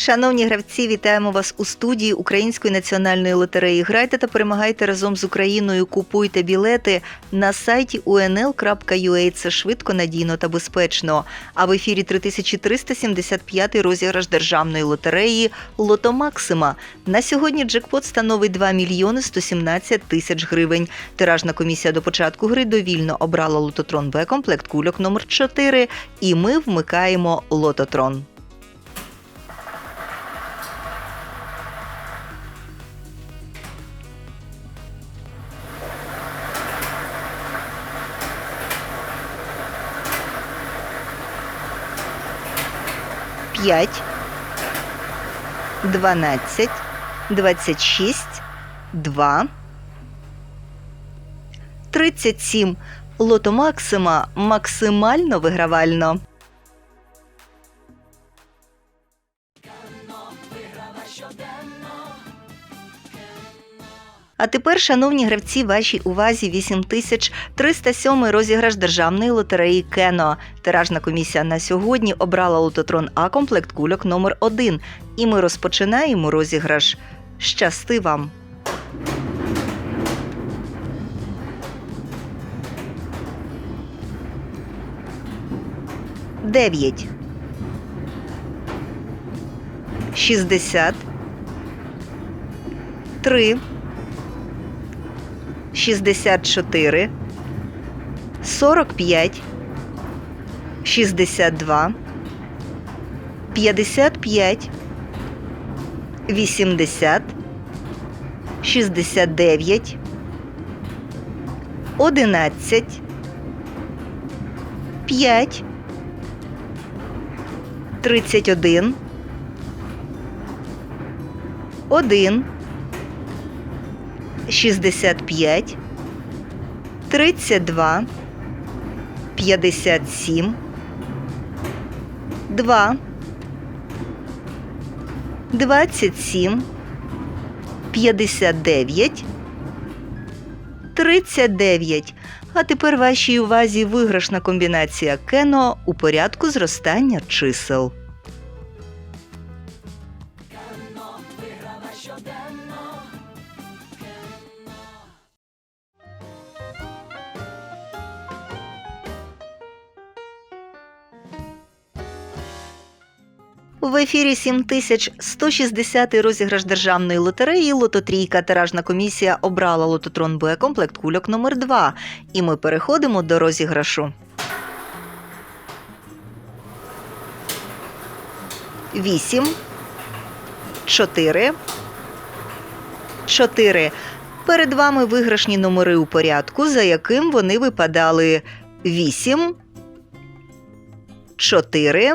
Шановні гравці, вітаємо вас у студії Української національної лотереї. Грайте та перемагайте разом з Україною. Купуйте білети на сайті unl.ua. Це швидко, надійно та безпечно. А в ефірі 3375 розіграш державної лотереї Лото Максима. На сьогодні джекпот становить 2 мільйони 117 тисяч гривень. Тиражна комісія до початку гри довільно обрала лототрон Б комплект кульок номер 4 і ми вмикаємо лототрон. П'ять, дванадцять, двадцять шість, два, тридцять сім. Лото Максима максимально вигравально. А тепер, шановні гравці, вашій увазі 8307 розіграш державної лотереї Кено. Тиражна комісія на сьогодні обрала лототрон А комплект кульок номер 1 І ми розпочинаємо розіграш. Щасти вам! Дев'ять. Шістдесят. Три. 64, 45, 62, 55, 80, 69, 11, 5, 31, 1, 65, 32, 57, 2, 27, 59, 39. А тепер вашій увазі виграшна комбінація кено у порядку зростання чисел. В ефірі 7160 розіграш державної лотереї Лототрійка. Тиражна комісія обрала лототрон Б комплект кульок номер 2 І ми переходимо до розіграшу. Вісім. Чотири. Чотири. Перед вами виграшні номери у порядку, за яким вони випадали вісім. Чотири.